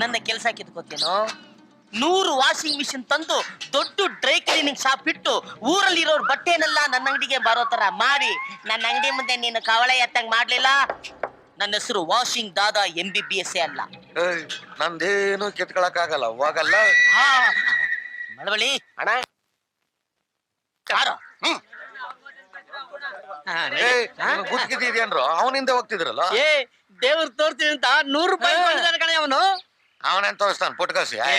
ನನ್ನ ಕೆಲಸ ಕಿತ್ಕೋತೇನೋ ನೂರು ವಾಷಿಂಗ್ ಮಿಷಿನ್ ತಂದು ದೊಡ್ಡ ಡ್ರೈ ಕ್ಲೀನಿಂಗ್ ಶಾಪ್ ಇಟ್ಟು ಊರಲ್ಲಿರೋರ್ ಬಟ್ಟೆನೆಲ್ಲ ನನ್ನ ಅಂಗಡಿಗೆ ಬರೋ ತರ ಮಾಡಿ. ನನ್ನ ಅಂಗಡಿ ಮುಂದೆ ನೀನು ಕವಳೆ ಎತ್ತಂಗ್ ಮಾಡ್ಲಿಲ್ಲ? ನನ್ನ ಹೆಸರು ವಾಷಿಂಗ್ ದಾದಾ ಎಂ ಬಿ ಬಿ ಎಸ್ ಎ ಅಲ್ಲ. ಏಯ್ ನಂದೇನು ಕಿತ್ಕೊಳಕ್ ಆಗಲ್ಲ ಹೋಗಲ್ಲ. ಹಾ, ಮಳವಳ್ಳಿ. ಅಣ್ಣ. ಯಾರು? ಏಯ್ ಗುತ್ತಿಗಿದ್ದೀನ್ರು ಅವನಿಂದ ಹೋಗ್ತಿದ್ರಲ್ಲ? ಏ ದೇವ್ರ ತೋರ್ತೀನಿ ಅಂತ ನೂರು ರೂಪಾಯಿ ಕಣೆ ಅವನು. ಅವನೇನ್ ತೋರಿಸ್ತಾನ? ಪುಟ್ಕಾಸಿ ಏ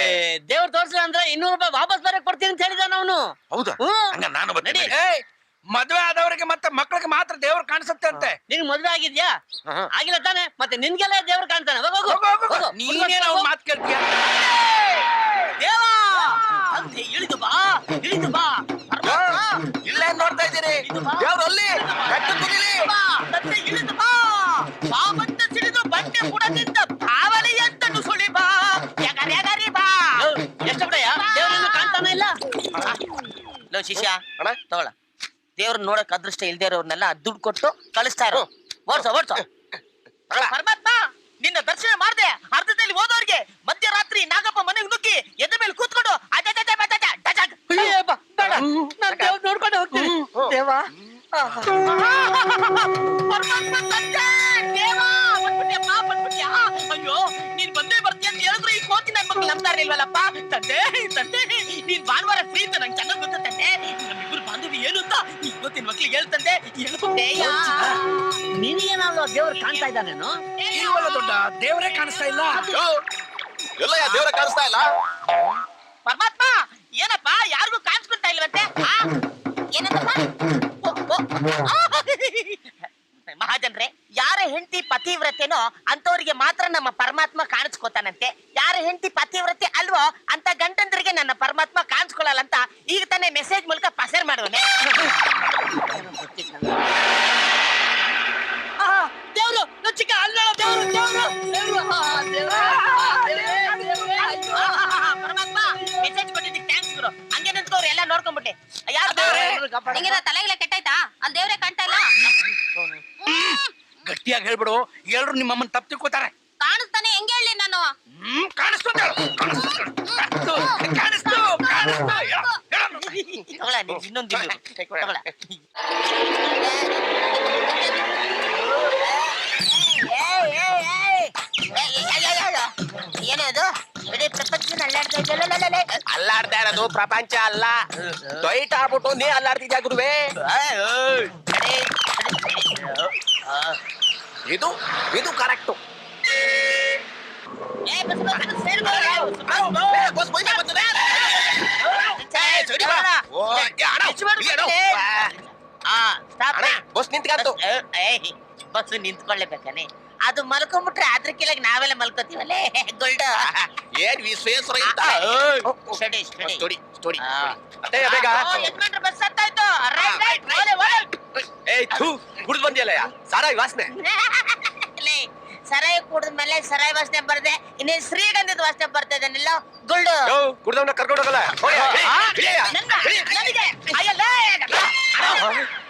ದೇವ್ರ ತೋರ್ಸಿಲ್ಲ ಅಂದ್ರೆ ಇನ್ನೂರು ರೂಪಾಯಿ ವಾಪಸ್ ಬರಕ್ ಕೊಡ್ತೀನಿ ಅಂತ ಹೇಳಿದಾನ ಅವನು. ಹೌದಾ? ಹ್ಮ್. ಹಂಗ ನಾನು ಬರ್ತೀನಿ ನಡಿ. ಏಯ್ ಮದ್ವೆ ಆದವರಿಗೆ ಮತ್ತೆ ಮಕ್ಕಳಿಗೆ ಮಾತ್ರ ದೇವ್ರು ಕಾಣಿಸುತ್ತೆ ಅಂತೆ. ನಿನ್ ಮದ್ವೆ ಆಗಿದ್ಯಾ. ಆಗಿಲ್ಲ ತಾನೆ. ಮತ್ತೆ ನಿನ್ಗೆಲ್ಲ ದೇವ್ರ ಕಾಣ್ತಾನೆ. ಹೋಗು, ಹೋಗು. ಹೋಗು, ಹೋಗು, ಹೋಗು. ಹೋಗು. ನೀನೇನ್ ಅವ್ನ್ ಮಾತ್ ಕೇಳ್ತೀಯ? ದೇವಾ! ಅಂತೆ ಇಳಿದು ಬಾ ಇಳಿದು ಬಾ. ದೇವ್ರು ಅಲ್ಲಿ? ಕಟ್ಟು ತುದಿಲಿ. ಬಾ, ತಂದೆ ಇಳಿದು ಬಾ. ಬಾಬಂತ ಸಿಡಿದು ಬಂಡೆ ಬುಡದಿಂದ ಬಾವಲಿ ಎಂತನು ಸುಳಿ ಬಾ. ಎಗರ್ ಎಗರಿ ಬಾ. ಲೋ, ಎಷ್ಟು ಬಿಡಯ್ಯ? ದೇವ್ರನ್ನು ಕಾಣ್ತಾನೆ ಇಲ್ಲ? ಲೋ ಶಿಷ್ಯ ಅಣ್ಣ. ತಗೊಳ ದೇವ್ರ ನೋಡಕ್ ಅದೃಷ್ಟ ಇಲ್ದೇ ಇರೋರ್ನೆಲ್ಲ ದುಡ್ಡು ಕೊಟ್ಟು ಕಳಿಸ್ತಾ ಇರೋ. ಓಡ್ಸ ಓಡ್ಸ. ಪರಮಾತ್ಮ ನಿನ್ನ ದರ್ಶನ ಮಾಡ್ದೆ. ಅರ್ಧದಲ್ಲಿ ಹೋದವ್ರಿಗೆ ಮಧ್ಯರಾತ್ರಿ ನಾಗಪ್ಪ ಮನೆಗೆ ನುಗ್ಗಿ ಎದ್ದ ಮೇಲೆ ಕೂತ್ಕೊಂಡು ಅಜಜಜ ಬಜಜ ಡಜಗ್. ಅಯ್ಯೋ, ಬಾ, ಬೇಡ ನಾನ್ ದೇವ್ ನೋಡ್ಕೊಂಡು ಹೋಗ್ತೀನಿ. ದೇವ? ಅಯ್ಯೋ ನೀನ್ ಬಂದೇ ಬರ್ತೀಯ ಅಂತ ಹೇಳಿದ್ರು ಈ ಕೋತಿ ನನ್ ಮಕ್ಳು ಇಲ್ವಲ್ಲಪ್ಪ? ತಂದೆ ತಂದೆ ನೀನ್ ಭಾನುವಾರ ಫ್ರೀ ಅಂತ ನಂಗೆ ಚೆನ್ನಾಗಿ ಗೊತ್ತು ತಂದೆ. ನಮ್ಮಿಬ್ರು ಬಾಂಧವ್ಯ ಏನು ಅಂತ ಇವತ್ತಿನ ಮಕ್ಳಿಗೆ ಹೇಳ್ತಂದೆ ಹೇಳ್ಕೊಂಡೆಯ ನಿನಗೇನಾದ್ರು ದೇವ್ರ ಕಾಣ್ತಾ ಇದ್ದಾನೇನು? ಇಲ್ವಲ್ಲ ದೊಡ್ಡ ದೇವರೇ ಕಾಣಿಸ್ತಾ ಇಲ್ಲ. ಯೋ, ಎಲ್ಲ ಯಾ ದೇವ್ರ ಕಾಣಿಸ್ತಾ ಇಲ್ಲ? ಪರಮಾತ್ಮ ಏನಪ್ಪ ಇಲ್ವಂತೆ ಆ? ಏನಂತಪ್ಪ ಓ, ಯಾರ ಹೆಂಡತಿ ಪತಿವ್ರತೆನೋ ಅಂತವ್ರಿಗೆ ಮಾತ್ರ ನಮ್ಮ ಪರಮಾತ್ಮ ಕಾಣಿಸ್ಕೋತಾನಂತೆ. ಯಾರ ಹೆಂಡತಿ ಪತಿವ್ರತೆ ಅಲ್ವೋ ಅಂತ ಗಂಡಂದ್ರಿಗೆ ನನ್ನ ಪರಮಾತ್ಮ ಕಾಣಿಸ್ಕೊಳ್ಳಲ್ಲ ಅಂತ ಈಗ ತಾನೇ ಮೆಸೇಜ್ ಮೂಲಕ ಪಸರ್ ಮಾಡುವನೆ. ಯಾರು ನಿಂಗೆಲ್ಲ ತಲೆಗಿಲ್ಲ ಕೆಟ್ಟಾಯ್ತಾ ಅಲ್ಲಿ ದೇವ್ರೆ ಕಾಣ್ತಾ ಇಲ್ಲ. ಗಟ್ಟಿಯಾಗಿ ಹೇಳ್ಬಿಡು ಎಲ್ರು ನಿಮ್ಮಮ್ಮನ್ ತಪ್ಪು ತಿಳ್ಕೊತಾರೆ. ಕಾಣಿಸ್ತಾನೆ ಹೆಂಗೆ ಹೇಳಿ ನಾನು? ಹ್ಮ್ ಕಾಣಿಸ್ತು. ಕಾಣಿಸ್ತು. ಕಾಣಿಸ್ತು. ಕಾಣಿಸ್ತು. ಇನ್ನೊಂದು ಅಲ್ಲಾಡ್ತಾ ಇರೋದು ಪ್ರಪಂಚ ಅಲ್ಲ. ಟೊಯ್ಟ್ ಆಗ್ಬಿಟ್ಟು ನೀ ಅಲ್ಲಾಡ್ತಿದ್ಯಾ ಗುರುವೆ? ಇದು ಇದು ಕರೆಕ್ಟು. ಬಸ್ ನಿಂತ್ಕಂತು ಬಸ್ ನಿಂತ್ಕೊಳ್ಳೇಬೇಕಾನೆ ಅದು ಮಲ್ಕೊಂಡ್ಬಿಟ್ರೆ ಅದ್ರ ಕೆಳಗೆ ನಾವೆಲ್ಲ ಮಲ್ಕೋತೀವಲ್ಲೇ? ಗೋಲ್ಡ್. ಏನ್ ಸ್ಟಡಿ ಸ್ಟಡಿ. ಬೇಗ? ಯಜಮಾನ್ರ ಬಸ್ ಹತ್ತಾಯ್ತು? ರೈಟ್ ರೈಟ್ ಓಲೆ ಓಲೆ. ಏಯ್ ಥೂ ಕುಡ್ದು ಬಂದಿಯಲ್ಲ? ಸಾರಾಯಿ ವಾಸನೆ. ಲೇ, ಕುಡಿದ ಮೇಲೆ ಸರಾಯಿ ವಾಸನೆ ಬರ್ದೆ ಇನ್ನೇ ಶ್ರೀಗಂಧದ ವಾಸನೆ ಬರ್ತಾ ಇದನ್ನೆಲ್ಲ ಗುಳ್ಳು ಕುಡ್ದವನ್ನ ಕರ್ಕೊಂಡು ಹೋಗಲ್ಲ. ಹೋಗಿ, ಆ? ಇಳಿಯಯ್ಯ. ನನ್ನ, ನನಗೆ ಅಯ್ಯಲ್ಲ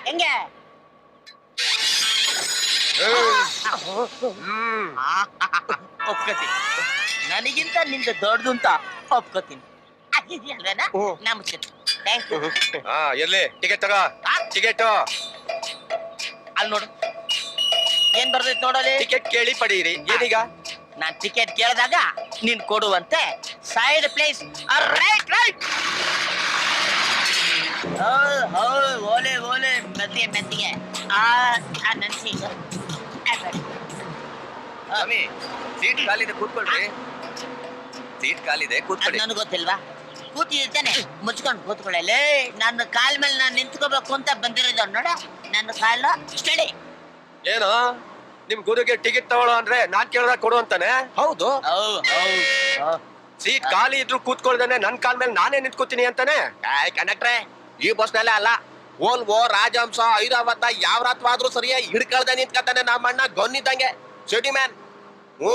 ಹೆಂಗೆ ಹ್ಮ್ ಒಪ್ಕೋತೀನಿ. ನನಗಿಂತ ನಿಂದ ದೊಡ್ಡದು ಅಂತ ಒಪ್ಕೋತೀನಿ. ಅಲ್ವೇನಾ? ಹ್ಮ್. ನಮಸ್ಕಾರ ಥ್ಯಾಂಕ್ ಯು ಹಾ ಎಲ್ಲಿ ಟಿಕೆಟ್ ತಗೋ. ಟಿಕೆಟ್. ಅಲ್ಲಿ ನೋಡು. ಏನ್ ಬರ್ತೈತೆ ನೋಡಲಿ ಟಿಕೆಟ್ ಕೇಳಿ ಪಡೀರಿ. ಏನೀಗ? ನಾನ್ ಟಿಕೆಟ್ ಕೇಳಿದಾಗ ನೀನ್ ಕೊಡುವಂತೆ ಸೈಡ್ ಪ್ಲೇಸ್ ರೈಟ್ ರೈಟ್ ಓಲೆ ಓಲೆ ಮೆತ್ತಿಗೆ ಮೆತ್ತಿಗೆ. ಆ ಆ ನನ್ ಸೀಟ್ ಸ್ವಾಮಿ ಸೀಟ್ ಖಾಲಿದೆ ಕೂತ್ಕೊಳ್ರಿ. ಸೀಟ್ ಖಾಲಿದೆ ಕೂತ್ಕೊಳ್ಳಿ. ನನಗೆ ಗೊತ್ತಿಲ್ವಾ? ಕೂತಿದ್ದಾನೆ ಮುಚ್ಕೊಂಡು ಕೂತ್ಕೊಳ್ಳಲೇ ನನ್ನ ಕಾಲ್ ಮೇಲೆ ನಾನು ನಿಂತ್ಕೋಬೇಕು ಅಂತ ಬಂದಿರೋದು ನೋಡ. ನನ್ನ ಕಾಲ ಸ್ಟಡಿ ಏನು? ನಿಮ್ ಗುರುಗೆ ಟಿಕೆಟ್ ತಗೊಳ್ಳೋ ಅಂದ್ರೆ ನಾನ್ ಕೇಳಿದಾಗ ಕೊಡು ಅಂತಾನೆ? ಹೌದು. ಸೀಟ್ ಖಾಲಿ ಇದ್ರು ಕೂತ್ಕೊಳ್ದೇನೆ ನನ್ನ ಕಾಲ್ ಮೇಲೆ ನಾನೇ ನಿಂತ್ಕೋತೀನಿ ಅಂತಾನೆ? ಕಂಡಕ್ಟ್ರೆ ಈ ಬಸ್ ನಲ್ಲೇ ಅಲ್ಲ. ಓಲ್ವೋ ರಾಜಹಂಸ ಐರಾವತ ಯಾವ ರಾತ್ವಾದ್ರೂ ಸರಿಯಾಗಿ ಹಿಡ್ಕಳ್ದೆ ನಿಂತ್ಕತಾನೆ ನಮ್ಮ ಅಣ್ಣ ಗೊನ್ನಿದ್ದಂಗೆ. ಸಿಟಿ ಮ್ಯಾನ್ ಹ್ಞೂ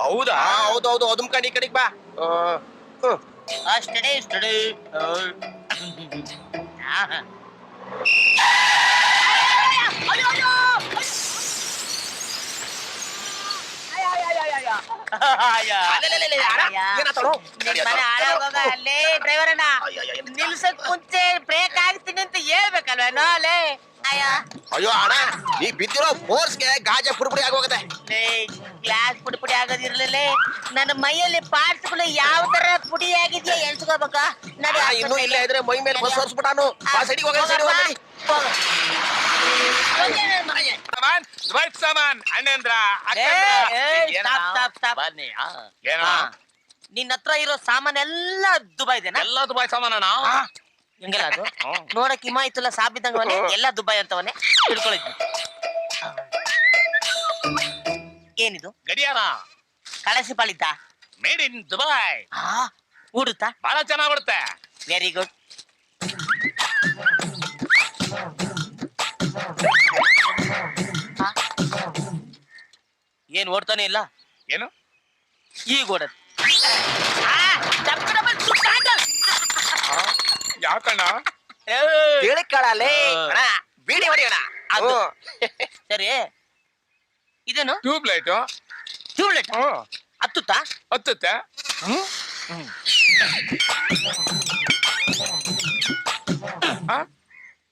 ಹೌದಾ? ಹೌದೌದು ಅದಮ್ ಕಡೆ ಈ ಕಡೆಗೆ ಬಾ. ಸ್ಟಡಿ ಸ್ಟಡಿ ಡ್ರೈವರಣ್ಣ ನಿಲ್ಸಕ್ ಮುಂಚೆ ಬ್ರೇಕ್ ಆಗ್ತೀನಿ ಅಂತ ಹೇಳ್ಬೇಕಲ್ವೇನೋ ಅಲ್ಲೇ ಅಯ್ಯ. ಅಣ್ಣ ನೀ ಬಿದ್ದಿರೋ ಫೋರ್ಸ್ಗೆ ಗಾಜ ಪುಡಿಪುಡಿ ಆಗೋಗುತ್ತೆ. ಲೇ ಗ್ಲಾಸ್ ಪುಡಿ ಪುಡಿ ಆಗೋದಿರ್ಲಿಲ್ಲ ನನ್ನ ಮೈಯಲ್ಲಿ ಪಾರ್ಟ್ಸ್ಗಳು ಯಾವ ತರ ಪುಡಿ ಆಗಿದ್ಯಾ ಇನ್ನು ನಡಿ ಅಣ್ಣ, ಇನ್ನೂ ಇಲ್ಲೇ ಇದ್ರೆ ಮೈ ಮೇಲೆ ಬಸ್ ಹೊರ್ಸ್ಬಿಟ್ಟಾನು ಬಾ ಸೈಡಿಗೆ ಹೋಗೋಣ ಸೈಡಿಗೆ ಹೋಗೋಣ ನಡಿ. ಸಾಮಾನ್ ದುಬೈ ಸಾಮಾನ್. ಅಣ್ಣಂದ್ರ ಬನ್ನಿ ಏನ ನಿನ್ನ ಹತ್ರ ಇರೋ ಸಾಮಾನೆಲ್ಲ ಇದೆ ಎಲ್ಲ ದುಬೈ ಸಾಮಾನಣ್ಣ ಹೆಂಗಲ್ಲ ಅದು? ಹ್ಮ್. ನೋಡಕ್ ಹಿಮಾಯಿತುಲ್ಲ ಸಾಬಿದ್ದಂಗವನೆ ಎಲ್ಲ ದುಬೈ ಅಂತವನೆ? ಹಿಡ್ಕೊಳಿದ್ವಿ ಏನಿದು? ಗಡಿಯಾರ. ಕಳಸಿ ಪಾಳಿದ್ದ ಮೇಡ್ ಇನ್ ದುಬೈ ಉಡುತ್ತಾ ಬಹಳ ಚೆನ್ನಾಗ್ ಬರುತ್ತೆ ವೆರಿ ಗುಡ್ ಏನ್ ಓಡ್ತಾನೆ ಇಲ್ಲ? ಏನು? ಈಗ ಓಡದ್. ಯಾಕಣ್ಣ. ತಿಳ್ಕೊಳಲೇ ಅಣ್ಣ ಬೀಡಿ ಹೊಡಿಯೋಣ. ಅದು. ಸರಿ. ಇದೇನು? Tube light. ಟ್ಯೂಬ್ಲೆಟ್ ಹತ್ತುತ್ತಾ? ಹತ್ತುತ್ತೆ.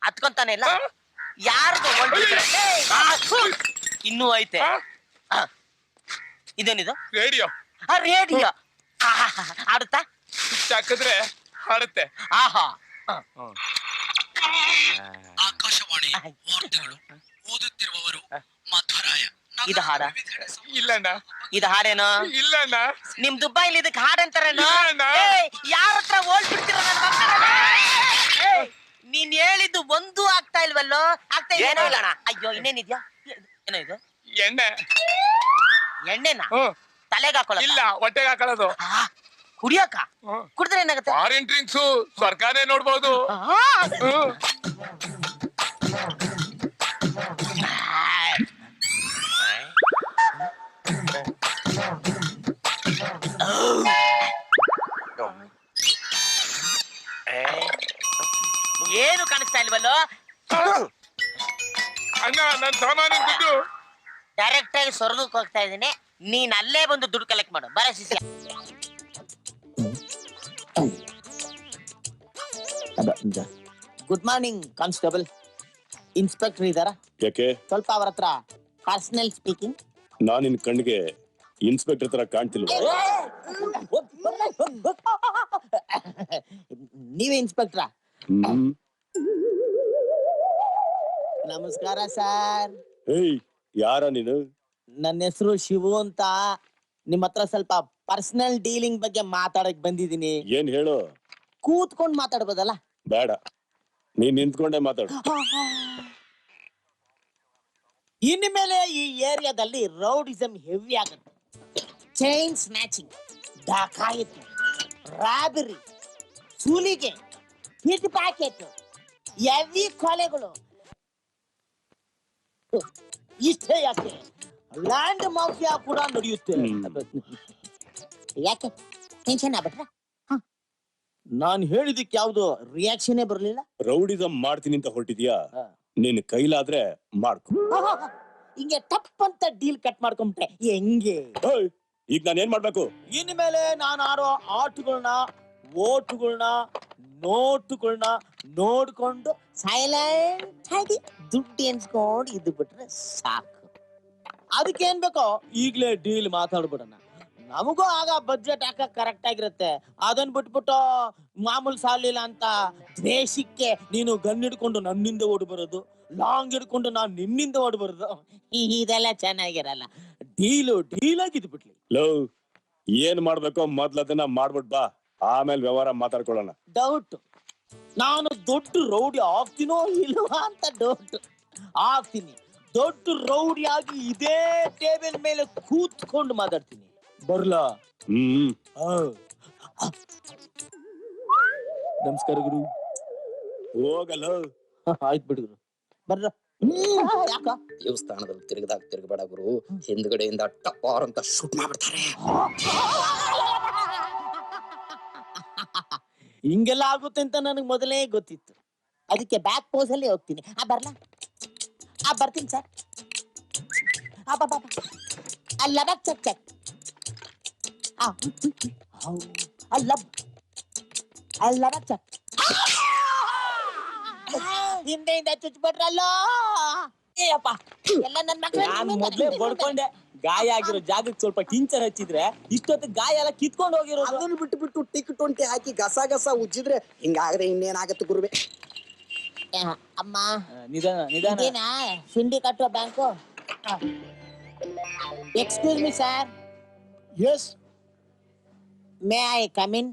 ಹತ್ಕೊಂತಾನೆ ಇಲ್ಲ? ಯಾರ್ದು ಇನ್ನೂ ಐತೆ. ಇದೇನಿದು? ರೇಡಿಯೋ. ಆ ರೇಡಿಯೋ. ಆಡುತ್ತಾ? ಹಾಕಿದ್ರೆ ಹಾಡುತ್ತೆ ಆಹಾ. ಆಕಾಶವಾಣಿ ವಾರ್ತೆಗಳು. ಓದುತ್ತಿರುವವರು ಮಧ್ವರಾಯ ಇದು ಹಾಡ? ಇಲ್ಲಣ್ಣ. ಇದು ಹಾಡೇನೋ? ಇಲ್ಲಣ್ಣ. ನಿಮ್ ದುಬೈಲಿ ಇದಕ್ಕೆ ಹಾಡಂತಾರೇನೋ ಅಂತಾರೆ ಅಣ್ಣ. ಯಾರ ಹತ್ರ ಓಡ್ಬಿಡ್ತೀರ ನನ್ನ ಮಕ್ಕಳನ್ನ? ಏಯ್, ನೀನ್ ಹೇಳಿದ್ದು ಒಂದು ಆಗ್ತಾ ಇಲ್ವಲ್ಲೋ? ಆಗ್ತಾ ಏನೂ ಏನೋ ಇಲ್ಲ ಅಣ್ಣ. ಅಯ್ಯೋ ಇನ್ನೇನಿದ್ಯಾ? ಏನೋ ಇದು? ಎಣ್ಣೆ. ಎಣ್ಣೆನ? ಹ್ಮ್. ತಲೆಗೆ ಹಾಕೊಳ್ಳ ಇಲ್ಲ ಹೊಟ್ಟೆಗೆ ಹಾಕೊಳ್ಳೋದು. ಕುಡಿಯಕ. ಕುಡಿದ್ರೆ ಏನಾಗುತ್ತೆ? ಫಾರಿನ್ ಡ್ರಿಂಕ್ಸ್ ಸರ್ಕಾರನೇ ನೋಡ್ಬೋದು. ಹ್ಮ್. ಏನು ಕಾಣಿಸ್ತಾ ಇಲ್ವಲ್ಲ? ಅಣ್ಣ ನನ್ನ ಸಾಮಾನ್ಯ ದುಡ್ಡು. ಡೈರೆಕ್ಟ್ ಆಗಿ ಸ್ವರ್ಗಕ್ಕೆ ಹೋಗ್ತಾ ಇದ್ದೀನಿ. ನೀನ್ ಅಲ್ಲೇ ಬಂದು ದುಡ್ಡು ಕಲೆಕ್ಟ್ ಮಾಡು. ಬರ ಶಿಷ್ಯ. ಗುಡ್ ಮಾರ್ನಿಂಗ್ ಕಾನ್ಸ್ಟೇಬಲ್ ಇನ್ಸ್ಪೆಕ್ಟರ್ ಇದಾರ? ಯಾಕೆ? ಸ್ವಲ್ಪ ಅವ್ರ ಹತ್ರ ಪರ್ಸನಲ್ ಸ್ಪೀಕಿಂಗ್ ನಾನ್ ನಿನ್ ಕಣ್ಣಿಗೆ ಇನ್ಸ್ಪೆಕ್ಟರ್ ತರ ಕಾಣ್ತಿಲ್ಲ ನೀವೇ ಇನ್ಸ್ಪೆಕ್ಟ್ರ ಹ್ಮ್. ನಮಸ್ಕಾರ ಸರ್. ಏಯ್ ಯಾರ ನೀನು? ನನ್ನ ಹೆಸರು ಶಿವು ಅಂತ ನಿಮ್ಮ ಹತ್ರ ಸ್ವಲ್ಪ ಪರ್ಸನಲ್ ಡೀಲಿಂಗ್ ಬಗ್ಗೆ ಮಾತಾಡಕ್ ಬಂದಿದ್ದೀನಿ. ಏನ್ ಹೇಳು? ಕೂತ್ಕೊಂಡ್ ಮಾತಾಡ್ಬೋದಲ್ಲ? ಬೇಡ. ನೀನ್ ನಿಂತ್ಕೊಂಡೆ ಮಾತಾಡು. ಇನ್ಮೇಲೆ ಮೇಲೆ ಈ ಏರಿಯಾದಲ್ಲಿ ರೌಡಿಸಮ್ ಹೆವಿ ಆಗುತ್ತೆ. ಚೈನ್ ಸ್ನ್ಯಾಚಿಂಗ್ ಡಾಕಾಯಿತು ರಾಬರಿ ಸೂಲಿಗೆ ಹಿಟ್ ಪ್ಯಾಕೆಟ್ ಎವಿ ಕೊಲೆಗಳು. ಇಷ್ಟೇ ಯಾಕೆ? ಲ್ಯಾಂಡ್ ಮಾಫಿಯಾ ಕೂಡ ನಡೆಯುತ್ತೆ. ಯಾಕೆ? ಟೆನ್ಷನ್ ಆಗ್ಬಿಟ್ರ ನಾನು ಹೇಳಿದಕ್ಕೆ ಯಾವ್ದು ರಿಯಾಕ್ಷನ್ ಬರ್ಲಿಲ್ಲ? ರೌಡಿಸಂ ಮಾಡ್ತೀನಿ ಅಂತ ಹೊರಟಿದ್ಯಾ. ನಿನ್ ಕೈಲಾದ್ರೆ ಮಾಡ್ಕೊ. ಹಿಂಗೆ ತಪ್ಪಂತ ಅಂತ ಡೀಲ್ ಕಟ್ ಮಾಡ್ಕೊಂಬಿಟ್ರೆ ಹೆಂಗೆ? ಈಗ ನಾನು ಏನ್ ಮಾಡ್ಬೇಕು? ಇನ್ಮೇಲೆ ನಾನು ಆಡೋ ಆಟಗಳನ್ನ ಓಟುಗಳನ್ನ ನೋಟುಗಳನ್ನ ನೋಡ್ಕೊಂಡು ಸೈಲೆಂಟ್ ಆಗಿ ದುಡ್ಡು ಎನ್ಸ್ಕೊಂಡು ಇದ್ದು ಬಿಟ್ರೆ ಸಾಕು. ಅದಕ್ಕೇನ್ ಬೇಕೋ ಈಗ್ಲೇ ಡೀಲ್ ಮಾತಾಡ್ಬಿಡೋಣ. ನಮಗೂ ಆಗ ಬಜೆಟ್ ಹಾಕಕ್ ಕರೆಕ್ಟ್ ಆಗಿರುತ್ತೆ. ಅದನ್ ಬಿಟ್ಬಿಟ್ಟು ಮಾಮೂಲ್ ಸಾಲಿಲ್ಲ ಅಂತ ದ್ವೇಷಕ್ಕೆ ನೀನು ಗನ್ ಹಿಡ್ಕೊಂಡು ನನ್ನಿಂದ ಓಡಿ ಬರೋದು ಲಾಂಗ್ ಹಿಡ್ಕೊಂಡು ನಾನ್ ನಿನ್ನಿಂದ ಓಡಿ ಬರೋದು. ಇದೆಲ್ಲ ಚೆನ್ನಾಗಿರಲ್ಲ. ಡೀಲು ಡೀಲ್ ಆಗಿದ್ ಬಿಡ್ಲಿ. ಲವ್ ಏನ್ ಮಾಡ್ಬೇಕೋ ಮೊದ್ಲದನ್ನ ಮಾಡ್ಬಿಟ್ ಬಾ. ಆಮೇಲೆ ವ್ಯವಹಾರ ಮಾತಾಡ್ಕೊಳ್ಳೋಣ. ಡೌಟ್ ನಾನು ದೊಡ್ಡ ರೌಡಿ ಆಗ್ತೀನೋ ಇಲ್ವಾ ಅಂತ ಡೌಟ್ ಆಗ್ತೀನಿ. ದೊಡ್ಡ ರೌಡಿಯಾಗಿ ಇದೇ ಟೇಬಲ್ ಮೇಲೆ ಕೂತ್ಕೊಂಡು ಮಾತಾಡ್ತೀನಿ. ಬರ್ಲಾ? ಹ್ಮ್. ಆ. ನಮಸ್ಕಾರ ಗುರು. ಹೋಗಲ್ಲ. ಆಯ್ತು ಬಿಡು ಗುರು. ಬರ್ರ ಯಾಕ? ದೇವಸ್ಥಾನದಲ್ಲಿ ತಿರುಗದಾಗ ತಿರುಗಬೇಡ ಗುರು. ಹಿಂದ್ಗಡೆಯಿಂದ ಟಪ್ಪಾರ್ ಅಂತ ಶೂಟ್ ಮಾಡ್ಬಿಡ್ತಾರೆ. ಹಿಂಗೆಲ್ಲ ಆಗುತ್ತೆ ಅಂತ ನನಗೆ ಮೊದಲೇ ಗೊತ್ತಿತ್ತು. ಅದಕ್ಕೆ ಬ್ಯಾಕ್ ಪೋಸ್ ಅಲ್ಲಿ ಹೋಗ್ತೀನಿ. ಆ ಬರ್ಲಾ? ಆ ಬರ್ತೀನಿ ಸರ್ ಆ ಬಾಬಾ. ಅಲ್ಲ ಚೆಕ್ ಚೆಕ್. ಅಲ್ಲ ಅಲ್ಲ ಬಚ್ಚ ಹಿಂದೆಯಿಂದ ಚುಚ್ಬಿಟ್ರಲ್ಲ ಏಯಪ್ಪ ಎಲ್ಲ ನನ್ ನಾನ್ ಮೊದ್ಲೇ ಬಡ್ಕೊಂಡೆ ಗಾಯ ಆಗಿರೋ ಜಾಗಕ್ಕೆ ಸ್ವಲ್ಪ ಟಿಂಚರ್ ಹಚ್ಚಿದ್ರೆ ಇಷ್ಟೊತ್ತು ಗಾಯ ಎಲ್ಲ ಕಿತ್ಕೊಂಡು ಹೋಗಿರೋ ಅದನ್ನ ಬಿಟ್ಟು ಬಿಟ್ಟು ಟಿಕ್ ಟೊಂಟಿ ಹಾಕಿ ಗಸ ಗಸ ಉಜ್ಜಿದ್ರೆ ಹಿಂಗಾದ್ರೆ ಇನ್ನೇನಾಗತ್ತೆ ಗುರುವೆ? ಅಮ್ಮ. ಆ, ನಿಧಾನ ನಿಧಾನ. ಇದೇನಾ? ಶುಂಡಿ ಕಟ್ಟುವ bank? Excuse me sir yes may I come in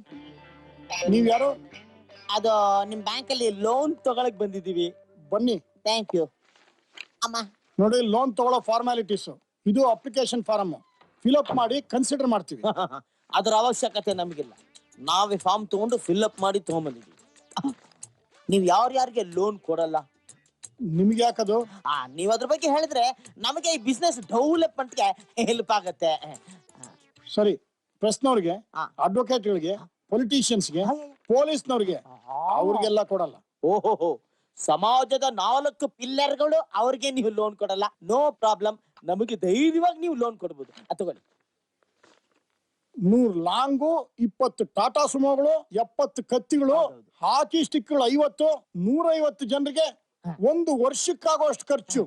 ನೀವ್ ಯಾರು? ಅದು ನಿಮ್ ಬ್ಯಾಂಕಲ್ಲಿ ಲೋನ್ ತಗೊಳಕ್ ಬಂದಿದೀವಿ ಬನ್ನಿ. ಥ್ಯಾಂಕ್ ಯು ಅಮ್ಮ. ನೋಡಿ ಲೋನ್ ತಗೊಳ್ಳೋ ಫಾರ್ಮಾಲಿಟೀಸ್ ಇದು ಅಪ್ಲಿಕೇಶನ್ ಫಾರಮ್ ಫಿಲ್ ಮಾಡಿ ಕನ್ಸಿಡರ್ ಮಾಡ್ತೀವಿ. ಅದ್ರ ಅವಶ್ಯಕತೆ ನಮಗಿಲ್ಲ. ನಾವೇ ಫಾರ್ಮ್ ತಗೊಂಡು ಫಿಲ್ ಅಪ್ ಮಾಡಿ ನೀವು ನೀವ್ ಯಾರ್ಯಾರಿಗೆ ಲೋನ್ ಕೊಡಲ್ಲ? ನಿಮ್ಗೆ ಯಾಕದು? ಆ ನೀವ್ ಅದ್ರ ಬಗ್ಗೆ ಹೇಳಿದ್ರೆ ನಮಗೆ ಈ ಬಿಸ್ನೆಸ್ ಡೆವಲಪ್ಮೆಂಟ್ಗೆ ಹೆಲ್ಪ್ ಆಗತ್ತೆ. ಸರಿ. ಪ್ರೆಸ್ನವ್ರಿಗೆ. ಅಡ್ವೊಕೇಟ್ಗಳಿಗೆ ಪೊಲಿಟಿಷಿಯನ್ಸ್ಗೆ ಪೊಲೀಸ್ನವ್ರಿಗೆ ಅವ್ರಿಗೆಲ್ಲ ಕೊಡಲ್ಲ. ಓಹೋ ಸಮಾಜದ ನಾಲ್ಕು ಪಿಲ್ಲರ್ಗಳು ಅವ್ರಿಗೆ ನೀವು ಲೋನ್ ಕೊಡಲ್ಲ. ನೋ ಪ್ರಾಬ್ಲಮ್ ನಮಗೆ ಧೈರ್ಯವಾಗಿ ನೀವು ಲೋನ್ ಕೊಡ್ಬೋದು. ಅಥವಾ ನೂರ್ ಲಾಂಗು ಇಪ್ಪತ್ತು ಟಾಟಾ ಸುಮೋಗಳು ಎಪ್ಪತ್ತು ಕತ್ತಿಗಳು. ಹಾಕಿ ಸ್ಟಿಕ್ಗಳು ಐವತ್ತು ನೂರೈವತ್ತು ಜನರಿಗೆ ಒಂದು ವರ್ಷಕ್ಕಾಗೋಷ್ಟು ಖರ್ಚು.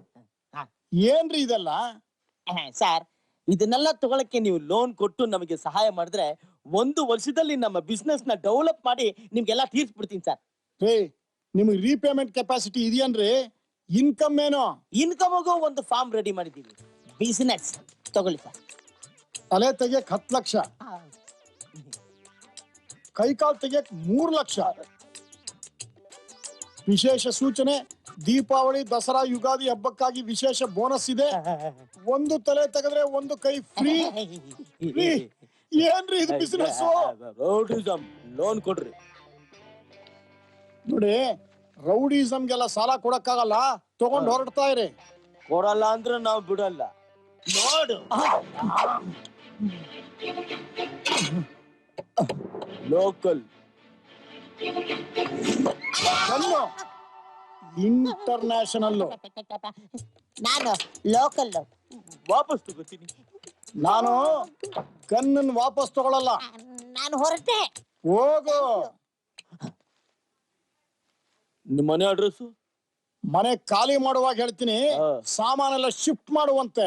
ಏನ್ರಿ ಇದೆಲ್ಲ? ಸರ್. ಇದನ್ನೆಲ್ಲ ತಗೊಳಕ್ಕೆ ನೀವು ಲೋನ್ ಕೊಟ್ಟು ನಮಗೆ ಸಹಾಯ ಮಾಡಿದ್ರೆ ಒಂದು ವರ್ಷದಲ್ಲಿ ನಮ್ಮ ಬಿಸ್ನೆಸ್ನ ಡೆವಲಪ್ ಮಾಡಿ ನಿಮ್ಗೆಲ್ಲ ತೀರ್ಸ್ಬಿಡ್ತೀನಿ ಸರ್ ಹೇ ನಿಮಗೆ ರೀಪೇಮೆಂಟ್ ಕೆಪಾಸಿಟಿ ಇದೆಯನ್ರಿ ಇನ್ಕಮ್ ಏನೋ? ಇನ್ಕಮ್ಗೂ ಒಂದು ಫಾರ್ಮ್ ರೆಡಿ ಮಾಡಿದ್ದೀವಿ. ಬಿಸ್ನೆಸ್ ತಗೊಳ್ಳಿ ಸರ್ ತಲೆ ತೆಗಿಯಕ್ ಹತ್ತು ಲಕ್ಷ. ಕೈಕಾಲ್ ತೆಗಿಯಕ್ ಮೂರು ಲಕ್ಷ. ವಿಶೇಷ ಸೂಚನೆ ದೀಪಾವಳಿ ದಸರಾ ಯುಗಾದಿ ಹಬ್ಬಕ್ಕಾಗಿ ವಿಶೇಷ ಬೋನಸ್ ಇದೆ. ಒಂದು ತಲೆ ತೆಗೆದ್ರೆ ಒಂದು ಕೈ ಫ್ರೀ. ಏನ್ರಿ ಇದು ಬಿಸಿನೆಸ್ ಲೋನ್ ಕೊಡ್ರಿ. ನೋಡಿ ರೌಡಿಸಮ್ಗೆಲ್ಲ ಸಾಲ ಕೊಡಕ್ಕಾಗಲ್ಲ. ತಗೊಂಡ್ ಹೊರಡ್ತಾ ಇರಿ. ಕೊಡಲ್ಲ ಅಂದ್ರೆ ನಾವು ಬಿಡಲ್ಲ. ನೋಡು. ಲೋಕಲ್ ಕಣ್ಣು ಇಂಟರ್ನ್ಯಾಷನಲ್ ನಾನು ಲೋಕಲ್ ವಾಪಸ್ ತಗೋತೀನಿ. ನಾನು ಗನ್ನನ್ನು ವಾಪಸ್ ತಗೊಳಲ್ಲ. ನಾನು ಹೊರಟೆ. ಹೋಗು. ನಿಮ್ಮ ಮನೆ ಅಡ್ರೆಸ್ ಮನೆ ಖಾಲಿ ಮಾಡುವಾಗ ಹೇಳ್ತೀನಿ. ಸಾಮಾನೆಲ್ಲ ಶಿಫ್ಟ್ ಮಾಡುವಂತೆ.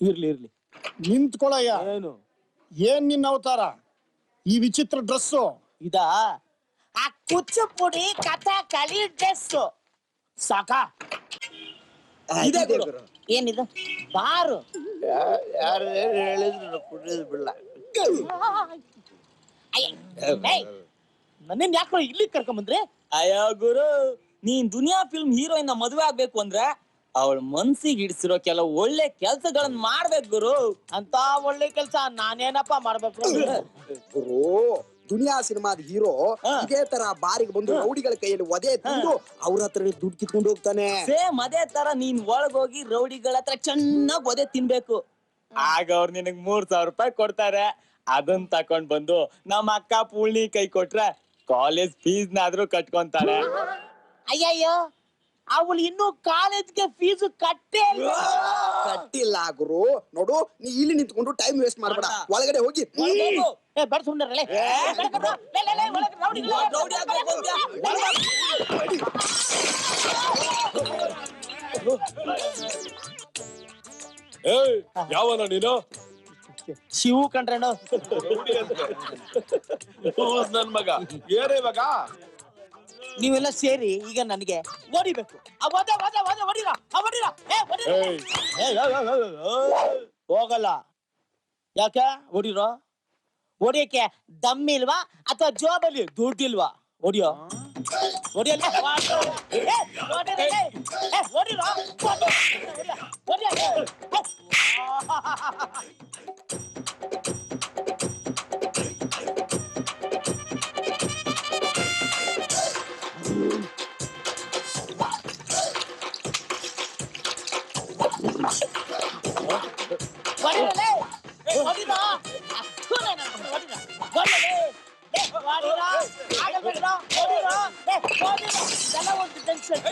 ಇರ್ಲಿ ಇರ್ಲಿ. ನಿಂತ್ಕೊಳಯ್ಯ. ಏನು? ಏನ್ ನಿನ್ನ ಅವತಾರ? ಈ ವಿಚಿತ್ರ ಡ್ರೆಸ್ಸು ಇದಾ? ಆ ಕುಚ್ಚುಪುಡಿ ಕಥಾ ಕಲಿ ಡ್ರೆಸ್ ಸಾಕ? ಇದೆ ಗುರು. ಏನಿದು? ಬಾರು. ಯಾರು ಹೇಳಿದ್ರು ಕುಡಿಯೋದು ಬಿಡಲ್ಲ ನನ್ನೇನ್ ಯಾಕೋ ಇಲ್ಲಿ ಕರ್ಕೊಂಬಂದ್ರೆ ಅಯ್ಯೋ ಗುರು ನೀನ್ ದುನಿಯಾ ಫಿಲ್ಮ್ ಹೀರೋಯಿನ್ ಮದುವೆ ಆಗ್ಬೇಕು ಅಂದ್ರೆ ಅವಳ ಮನ್ಸಿಗೆ ಹಿಡಿಸಿರೋ ಕೆಲವು ಒಳ್ಳೆ ಕೆಲ್ಸಗಳನ್ನ ಮಾಡ್ಬೇಕು ಗುರು. ಅಂತ ಒಳ್ಳೆ ಕೆಲ್ಸ ನಾನೇನಪ್ಪ ಮಾಡ್ಬೇಕು? ಗುರು ದುನಿಯಾ ಸಿನಿಮಾದ ಹೀರೋ. ಇದೇ ತರ ಬಾರಿಗೆ ಬಂದು ರೌಡಿಗಳ ಕೈಯಲ್ಲಿ ಒದೆ ತಂದು ಅವ್ರ ಹತ್ರ ದುಡ್ಡು ಕಿತ್ಕೊಂಡು ಹೋಗ್ತಾನೆ. ಸೇಮ್ ಅದೇ ತರ ನೀನ್ ಒಳಗೋಗಿ ರೌಡಿಗಳ ಹತ್ರ ಚೆನ್ನಾಗ್ ಒದೆ ತಿನ್ಬೇಕು. ಆಗ ಅವ್ರು ನಿನಗ್ ಮೂರ್ ಸಾವಿರ ರೂಪಾಯಿ ಕೊಡ್ತಾರೆ. ಅದನ್ ತಕೊಂಡ್ ಬಂದು ನಮ್ಮ ಅಕ್ಕ ಪೂರ್ಣಿ ಕೈ ಕೊಟ್ರೆ ಕಾಲೇಜ್ ಫೀಸ್ ನಾದ್ರೂ ಕಟ್ಕೊಂತಾರೆ. ಅಯ್ಯಯ್ಯೋ. ಅವಳು ಇನ್ನೂ ಕಾಲೇಜ್ಗೆ ಫೀಸ್ ಕಟ್ಟೇ ಇಲ್ಲ. ಕಟ್ಟಿಲ್ಲ ಗುರು ನೋಡು ನೀ ಇಲ್ಲಿ ನಿಂತ್ಕೊಂಡು ಟೈಮ್ ವೇಸ್ಟ್ ಮಾಡ್ಬೇಡ ಒಳಗಡೆ ಹೋಗಿ ಒಳಗೋಗು. ಏ ಬಡ ಸುಮ್ನಿರಲೇ. ಏ, ಬಡ ಕರ್ರೋ. ಲೇ, ಲೇ, ಲೇ, ಒಳಗೆ ರೌಡಿಗಳು. ರೌಡಿ ಆಗ್ಬೇಕು ಅಂತ್ಯಾ? ಏಯ್ ಯಾವನ ನೀನು ಶಿವು ಕಂಡ್ರೇನು ನನ್ ಮಗ ಏನೇ ಇವಾಗ ನೀವೆಲ್ಲ ಸೇರಿ ಈಗ ನನಗೆ ಹೊಡಿಬೇಕು. ಆ, ಒದೆ, ಒದೆ, ಒದೆ, ಹೊಡೀರ, ಆ, ಹೊಡೀರ. ಏ, ಹೊಡೀರ. ಏಯ್. ಹೋಗಲ್ಲ. ಯಾಕೆ? ಹೊಡಿರೋ? ಹೊಡಿಯಕ್ಕೆ ದಮ್ ಇಲ್ವಾ ಅಥವಾ ಜೋಬಲ್ಲಿ ದುಡ್ಡಿಲ್ವಾ ಹೊಡಿಯೋ. ಹೊಡಿಯಲ್ಲ? ಏ, ಹೊಡೀರ, ಏ, ಏ, ಹೊಡೀರೋ, ಹೊಡಿ, ಹೊಡಿಯ, ಹೊಡಿಯ, ಏ,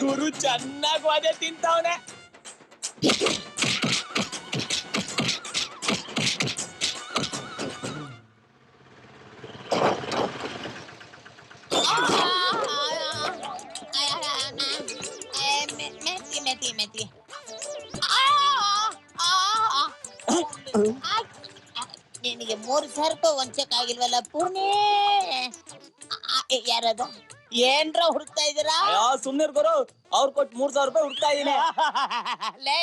ಗುರು ಚೆನ್ನಾಗಿ ವಾದೆ ತಿಂತವನೆ ನಿನಗೆ ಮೂರು ಸಾವಿರ ರೂಪಾಯಿ ಒಂಚಕ್ ಆಗಿಲ್ವಲ್ಲ ಪೂರ್ಣಿ ಯಾರದ ಏನ್ರ ಹುಡುಕ್ತಾ ಇದೀರಾ? ಸುಮ್ನಿರ್ ಗುರು. ಅವ್ರು ಕೊಟ್ಟು ಮೂರ್ ಸಾವಿರ ರೂಪಾಯಿ ಹುಡ್ತಾ ಇದೀನಿ. ಲೇ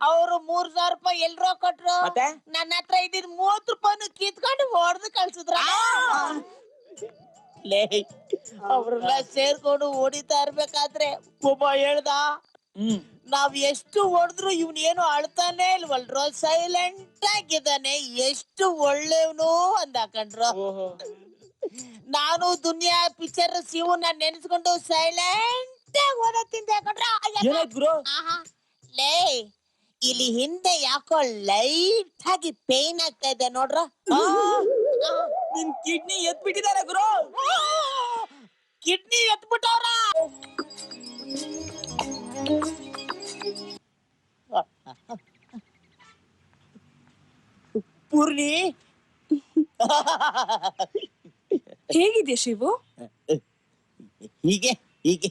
ಅವ್ರು ಮೂರ್ ಸಾವಿರ ರೂಪಾಯಿ ಎಲ್ರೋ ಕೊಟ್ರು? ಮತ್ತೆ? ನನ್ನ ಹತ್ರ ಇದ್ದಿದ್ ಮೂವತ್ ರೂಪಾಯಿನು ಕಿತ್ಕೊಂಡು ಹೊಡೆದು ಕಳ್ಸಿದ್ರ? ಲೇ ಅವ್ರೆಲ್ಲ ಸೇರ್ಕೊಂಡು ಹೊಡಿತಾ ಇರ್ಬೇಕಾದ್ರೆ ಒಬ್ಬ ಹೇಳ್ದ ಹ್ಮ್. ನಾವ್ ಎಷ್ಟು ಹೊಡೆದ್ರು ಇವ್ನ ಏನು ಅಳ್ತಾನೆ ಇಲ್ವಲ್ರೋ ಸೈಲೆಂಟ್ ಆಗಿದ್ದಾನೆ. ಎಷ್ಟು ಒಳ್ಳೆಯವನು ಅಂದಾಕಂಡ್ರು ಓಹೋ. ನಾನು ದುನಿಯಾ ಪಿಕ್ಚರ್ ಶಿವನ ನೆನೆಸ್ಕೊಂಡು ಸೈಲೆಂಟ್ ಕಣ್ರ ಏನಾಯ್ತು ಗುರು. ಲೇ ಇಲ್ಲಿ ಹಿಂದೆ ಯಾಕೋ ಲೈಟ್ ಆಗಿ ಪೇನ್ ಆಗ್ತಾ ಇದೆ ನೋಡ್ರ? ನಿನ್ ಕಿಡ್ನಿ ಎತ್ ಬಿಟ್ಟಿದ್ದಾರೆ ಗುರು ಕಿಡ್ನಿ ಎತ್ಬಿಟ್ಟವ್ರ. ಪೂರ್ಣಿ ಹೇಗಿದೆ ಶಿವು? ಹೀಗೆ ಹೀಗೆ.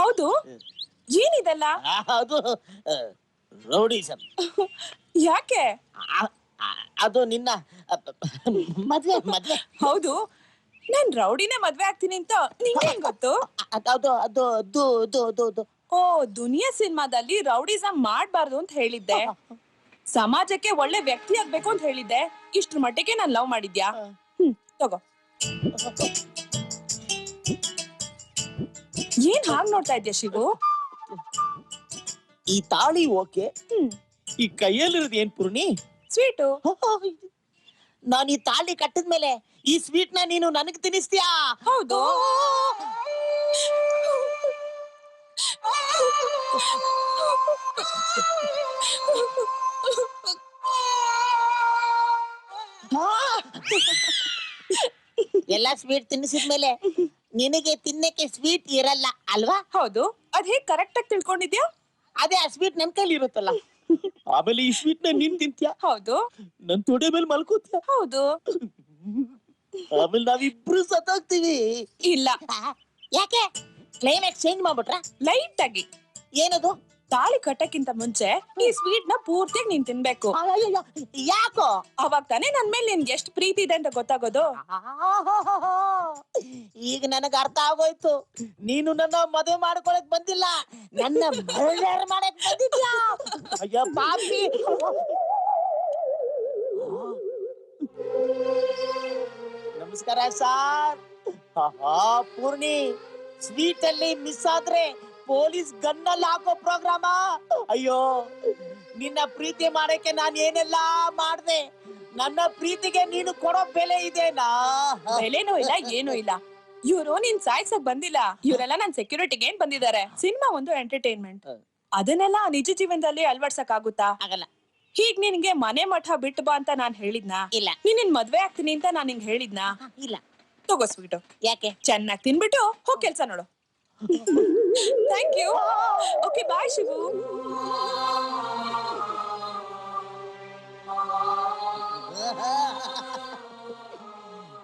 ಹೌದು? ಏನಿದೆಲ್ಲ? ಅದು ರೌಡಿಸಮ್ ಯಾಕೆ? ಅದು ನಿನ್ನ ಮದ್ವೆ ಮದ್ವೆ. ಹೌದು. ನಾನ್ ರೌಡಿನೇ ಮದ್ವೆ ಆಗ್ತೀನಿ ಅಂತ ನಿಂಗೆ ಗೊತ್ತು? ಅದು ಅದು ಅದು ಅದು ಅದು ಅದು ಓ ದುನಿಯಾ ಸಿನಿಮಾದಲ್ಲಿ ರೌಡಿಸಂ ಮಾಡ್ಬಾರ್ದು ಅಂತ ಹೇಳಿದ್ದೆ. ಸಮಾಜಕ್ಕೆ ಒಳ್ಳೆ ವ್ಯಕ್ತಿ ಆಗ್ಬೇಕು ಅಂತ ಹೇಳಿದ್ದೆ. ಇಷ್ಟ್ರ ಮಟ್ಟಿಗೆ ನಾನ್ ಲವ್ ಮಾಡಿದ್ಯಾ? ಹ್ಮ್ ತಗೋ. ಏನ್ ಹಾಗ್ ನೋಡ್ತಾ ಇದ್ಯಾ ಶಿವು? ಈ ತಾಳಿ ಓಕೆ. ಹ್ಮ್. ಈ ಕೈಯಲ್ಲಿರೋದು ಏನ್ ಪೂರ್ಣಿ? ಸ್ವೀಟು. ನಾನು ಈ ತಾಳಿ ಕಟ್ಟಿದ್ಮೇಲೆ ಈ ಸ್ವೀಟ್ನ ನೀನು ನನಗ್ ತಿನ್ನಿಸ್ತೀಯಾ? ಹೌದು. ಎಲ್ಲ ಸ್ವೀಟ್ ತಿನ್ನಿಸಿದ್ಮೇಲೆ ನಿನಗೆ ತಿನ್ನಕ್ಕೆ ಸ್ವೀಟ್ ಇರಲ್ಲ ಅಲ್ವಾ? ಹೌದು. ಅದ್ ಹೇಗ್ ಕರೆಕ್ಟ್ ಆಗಿ ತಿಳ್ಕೊಂಡಿದ್ಯಾ? ಅದೇ ಆ ಸ್ವೀಟ್ ನನ್ ಕೈಲಿ ಇರುತ್ತಲ್ಲ. ಆಮೇಲೆ ಈ ಸ್ವೀಟ್ನ ನೀನ್ ತಿಂತ್ಯಾ? ಹೌದು. ನನ್ ತೊಡೆ ಮೇಲೆ ಮಲ್ಕೋತ್ಯ? ಹೌದು. ಆಮೇಲೆ ನಾವಿಬ್ರು ಸತ್ತೋಗ್ತೀವಿ ಇಲ್ಲ. ಯಾಕೆ? Climax change ಮಾಡ್ಬಿಟ್ರ? ಲೈಟ್ ಆಗಿ. ಏನದು? ತಾಳಿ ಕಟ್ಟಕ್ಕಿಂತ ಮುಂಚೆ ಈ ಸ್ವೀಟ್ನ ಪೂರ್ತಿಯಾಗಿ ನೀನ್ ತಿನ್ಬೇಕು. ಯಾಕೋ? ಅವಾಗ ತಾನೇ ನನ್ ಮೇಲೆ ನಿನ್ಗೆ ಎಷ್ಟು ಪ್ರೀತಿ ಇದೆ ಅಂತ ಗೊತ್ತಾಗೋದು. ಈಗ ನನಗ ಅರ್ಥ ಆಗೋಯ್ತು. ನೀನು ನನ್ನ ಮದುವೆ ಮಾಡ್ಕೊಳಕ್ ಬಂದಿಲ್ಲ. ನನ್ನ ಮಾಡಕ್ ಬಂದಿದ್ಯಾ? ಅಯ್ಯೋ ಪಾಪಿ. ನಮಸ್ಕಾರ ಸಾರ್. ಪೂರ್ಣಿ. ಸ್ವೀಟ್ ಅಲ್ಲಿ ಮಿಸ್ ಆದ್ರೆ ಪೊಲೀಸ್ ಗನ್ನಲ್ಲಿ ಹಾಕೋ ಪ್ರೋಗ್ರಾಮ? ಅಯ್ಯೋ ನಿನ್ನ ಪ್ರೀತಿ ಮಾಡಕ್ಕೆ ನಾನು ಏನೆಲ್ಲ ಮಾಡ್ದೆ? ನನ್ನ ಪ್ರೀತಿಗೆ ನೀನು ಕೊಡೋ ಬೆಲೆ ಇದೆನಾ? ಬೆಲೆನೂ ಇಲ್ಲ ಏನೂ ಇಲ್ಲ. ಇವ್ರು ನಿನ್ ಸಾಯ್ಸಕ್ ಬಂದಿಲ್ಲ. ಇವರೆಲ್ಲ ನನ್ ಸೆಕ್ಯೂರಿಟಿಗೆ ಏನ್ ಬಂದಿದ್ದಾರೆ? ಸಿನಿಮಾ ಒಂದು ಎಂಟರ್ಟೈನ್ಮೆಂಟ್ ಅದನ್ನೆಲ್ಲ ನಿಜ ಜೀವನದಲ್ಲಿ ಅಳವಡಿಸಕ್ ಆಗುತ್ತಾ ಆಗಲ್ಲ. ಹೀಗ್ ನಿನ್ಗೆ ಮನೆ ಮಠ ಬಿಟ್ಟು ಬಾ ಅಂತ ನಾನ್ ಹೇಳಿದ್ನಾ? ಇಲ್ಲ. ನೀನ್ ನಿನ್ ಮದ್ವೆ ಆಗ್ತೀನಿ ಅಂತ ನಾನ್ ನಿಂಗ್ ಹೇಳಿದ್ನಾ? ಇಲ್ಲ. ತಗೋ ಸ್ವೀಟು ಯಾಕೆ? ಚೆನ್ನಾಗಿ ತಿನ್ಬಿಟ್ಟು ಹೋಗ್ ಕೆಲ್ಸ ನೋಡು. Thank you okay bye Shivu.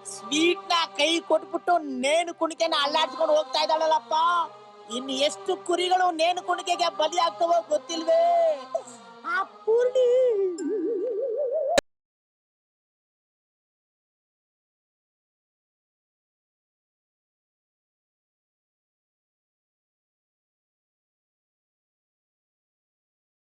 ಸ್ವೀಟ್ನ ಕೈ ಕೊಟ್ಬಿಟ್ಟು ನೇಣು ಕುಣಿಕೆನ ಅಲ್ಲಾಡ್ಸ್ಕೊಂಡು ಹೋಗ್ತಾ ಇದ್ದಾಳಲ್ಲಪ್ಪ. ಇನ್ನು ಎಷ್ಟು ಕುರಿಗಳು ನೇಣು ಕುಣಿಕೆಗೆ ಬಲಿ ಆಗ್ತವೋ ಗೊತ್ತಿಲ್ವೇ? ಆ ಪೂರ್ಣಿ.